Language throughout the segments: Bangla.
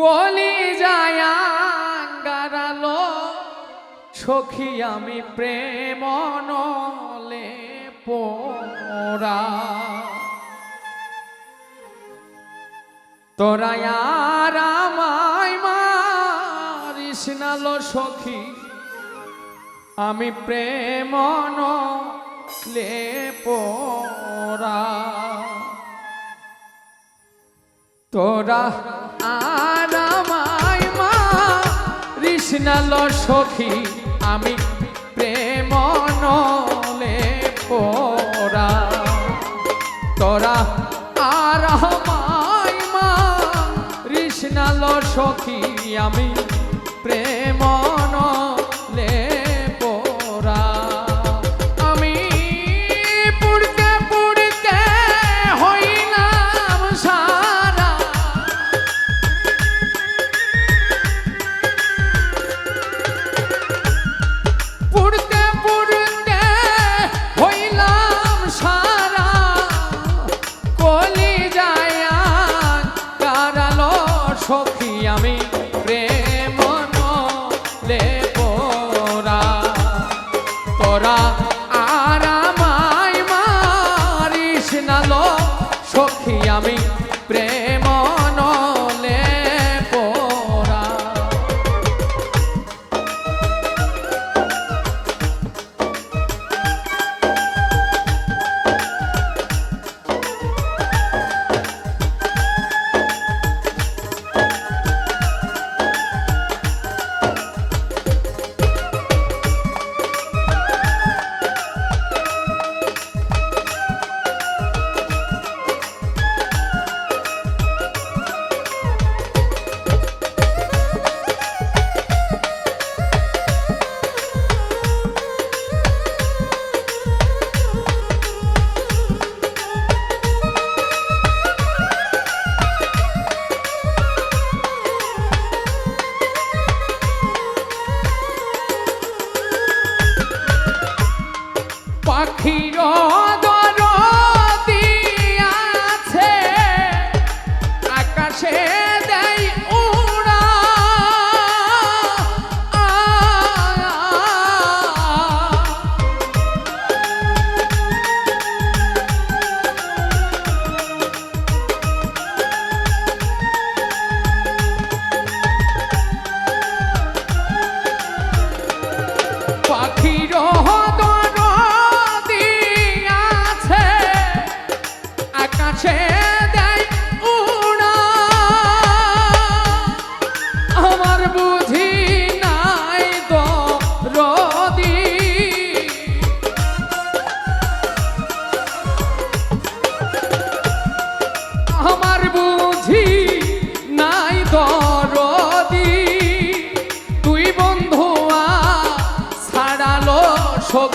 কলি যায় গারালো সখী আমি প্রেম নলে পোরা তোরা আমায় মারিস সখী, আমি প্রেম নলে পোরা তোরা ঋষ্ণাল সখী আমি প্রেম নলে পোরা তোরা আর মা ঋষ্ণাল সখী আমি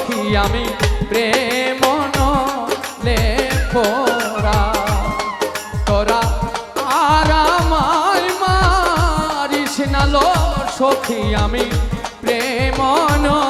সখী আমি প্রেম নে পোরা তোরা আর আমায় মারিস নালো সখী আমি প্রেম লে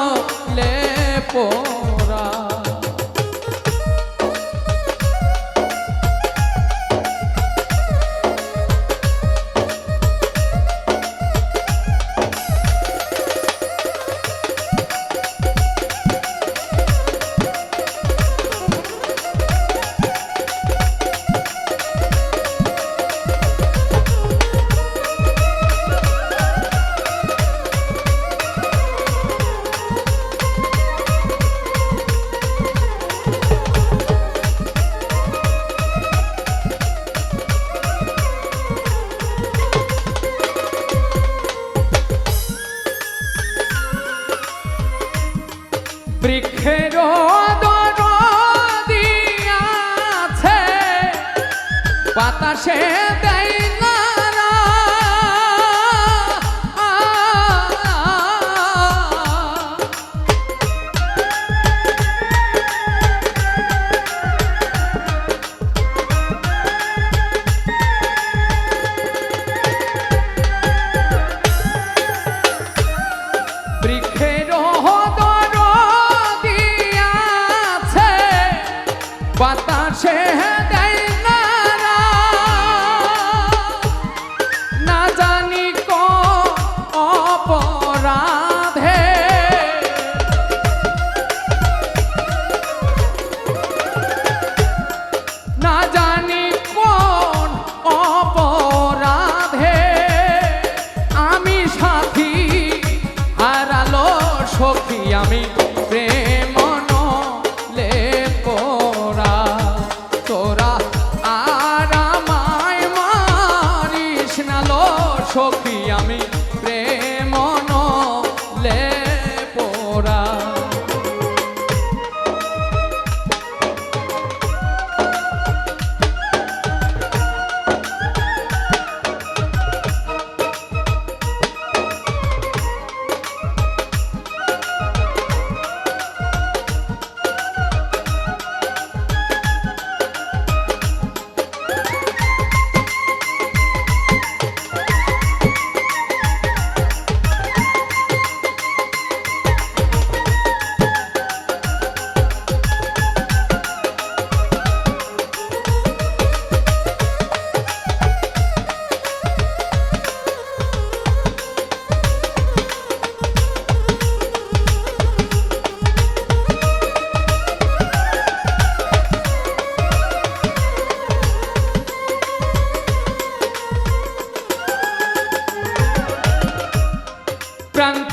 prem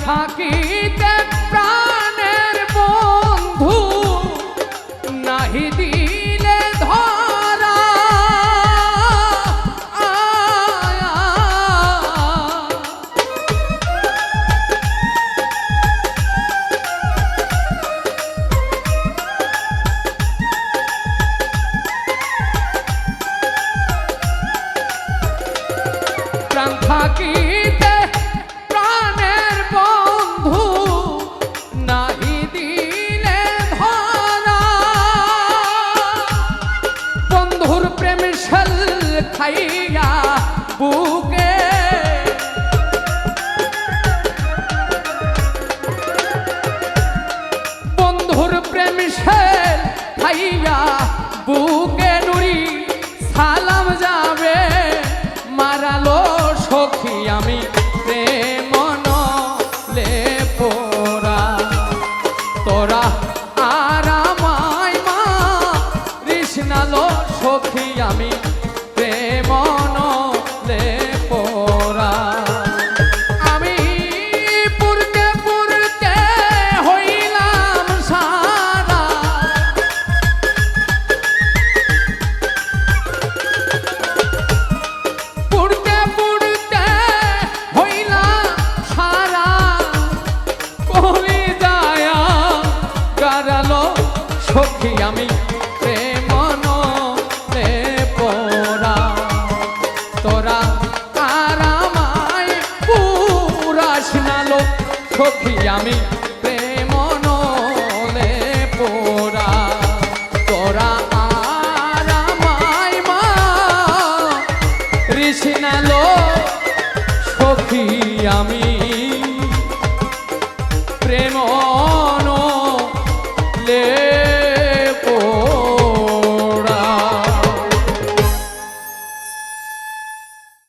থাকিতে খাইয়া বুকে। বন্ধুর প্রেম সেল খাইয়া বুকে নুরি সালাম যাবে। মারালো সখী আমি প্রেম লে পোরা তোরা আর আমি প্রেম নলে পোরা তোরা আর আমায় মা। ঋষি নালো সখী আমি।